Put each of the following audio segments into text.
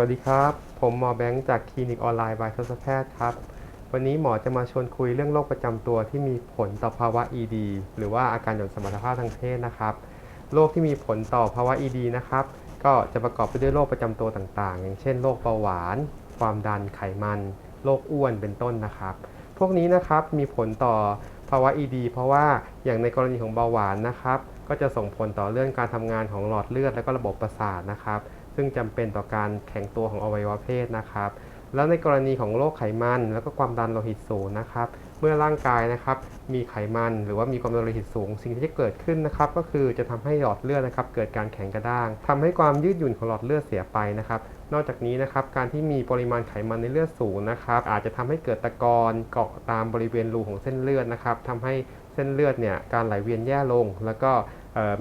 วัสดีครับ ผมหมอแบงค์จากคลินิกออนไลน์บายทศแพทย์ครับ วันนี้หมอจะมาชวนคุยเรื่องโรคประจำตัวที่มีผลต่อภาวะ ED หรือว่าอาการหย่อนสมรรถภาพทางเพศนะครับ โรคที่มีผลต่อภาวะ ED นะครับ ก็จะประกอบไปด้วยโรคประจำตัวต่างๆ อย่างเช่นโรคเบาหวาน ความดันไขมัน โรคอ้วนเป็นต้นนะครับ พวกนี้นะครับมีผลต่อภาวะ ED เพราะว่าอย่างในกรณีของเบาหวานนะครับ ก็จะส่งผลต่อเรื่องการทำงานของหลอดเลือดและก็ระบบประสาทนะครับ ซึ่งจำเป็นต่อการแข็งตัวของอวัยวะเพศนะครับ แล้วในกรณีของโรคไขมัน แล้วก็ความดันโลหิตสูงนะครับ เมื่อร่างกายนะครับมีไขมันหรือว่ามีความดันโลหิตสูง สิ่งที่จะเกิดขึ้นนะครับ ก็คือจะทำให้หลอดเลือดนะครับ เกิดการแข็งกระด้างทำให้ความยืดหยุ่นของหลอดเลือดเสียไปนะครับ นอกจากนี้นะครับการที่มีปริมาณไขมันในเลือดสูงนะครับ อาจจะทำให้เกิดตะกอนเกาะตามบริเวณรูของเส้นเลือดนะครับทำให้เส้นเลือดเนี่ยการไหลเวียนแย่ลง แล้วก็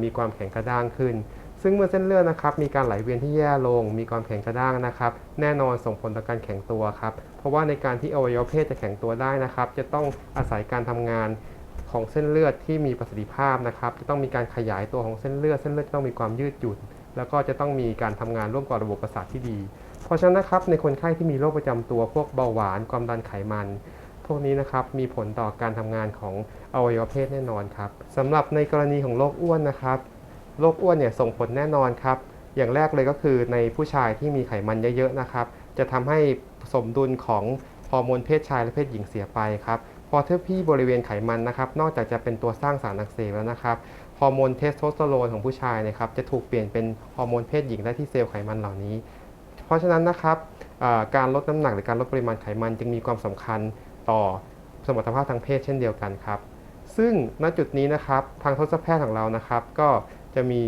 มีความแข็งกระด้างขึ้น ซึ่งเมื่อเส้นเลือดนะครับมีการไหลเวียนที่แย่ลง มีความแข็งกระด้างนะครับแน่นอนส่งผลต่อการแข็งตัวครับเพราะว่าในการที่อวัยวะเพศจะแข็งตัวได้นะครับ จะต้องอาศัยการทำงานของเส้นเลือดที่มีประสิทธิภาพนะครับจะต้องมีการขยายตัวของเส้นเลือด เส้นเลือดจะต้องมีความยืดหยุ่น แล้วก็จะต้องมีการทำงานร่วมกับระบบประสาทที่ดี เพราะฉะนั้นนะครับในคนไข้ที่มีโรคประจำตัวพวกเบาหวานความดันไขมันพวกนี้นะครับมีผลต่อการทำงานของอวัยวะเพศแน่นอนครับสำหรับในกรณีของโรคอ้วนนะครับ โรคอ้วนเนี่ยส่งผลแน่นอนครับ อย่างแรกเลยก็คือในผู้ชายที่มีไขมันเยอะๆนะครับ จะทำให้สมดุลของฮอร์โมนเพศชายและเพศหญิงเสียไปครับ พอเทพี่บริเวณไขมันนะครับ นอกจากจะเป็นตัวสร้างสารอักเสบแล้วนะครับ ฮอร์โมนเทสโทสเตอโรนของผู้ชายนะครับ จะถูกเปลี่ยนเป็นฮอร์โมนเพศหญิงได้ที่เซลล์ไขมันเหล่านี้ เพราะฉะนั้นนะครับการลดน้ำหนักหรือการลดปริมาณไขมันจึงมีความสำคัญต่อสมรรถภาพทางเพศเช่นเดียวกันครับ ซึ่งณจุดนี้นะครับทางทศแพทย์ของเรานะครับ ก็ จะมี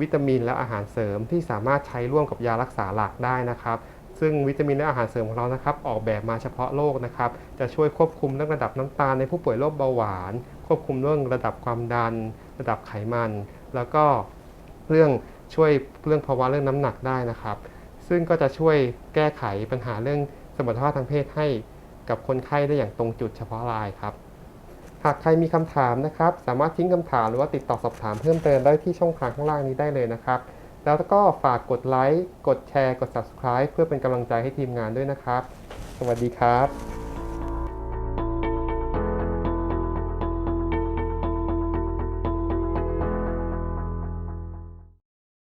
วิตามินและอาหารเสริมที่สามารถใช้ร่วมกับยารักษาหลักได้นะครับ ซึ่งวิตามินและอาหารเสริมของเรานะครับ ออกแบบมาเฉพาะโรคนะครับ จะช่วยควบคุมเรื่องระดับน้ำตาลในผู้ป่วยโรคเบาหวาน ควบคุมเรื่องระดับความดัน ระดับไขมัน แล้วก็เรื่องช่วยเรื่องภาวะเรื่องน้ำหนักได้นะครับ ซึ่งก็จะช่วยแก้ไขปัญหาเรื่องสมรรถภาพทางเพศให้กับคนไข้ได้อย่างตรงจุดเฉพาะรายครับ หากใครมีคำถามนะครับ สามารถทิ้งคำถามหรือว่าติดต่อสอบถามเพิ่มเติมได้ที่ช่องทางข้างล่างนี้ได้เลยนะครับ แล้วก็ฝากกดไลค์ กดแชร์ กด subscribe เพื่อเป็นกำลังใจให้ทีมงานด้วยนะครับ สวัสดีครับ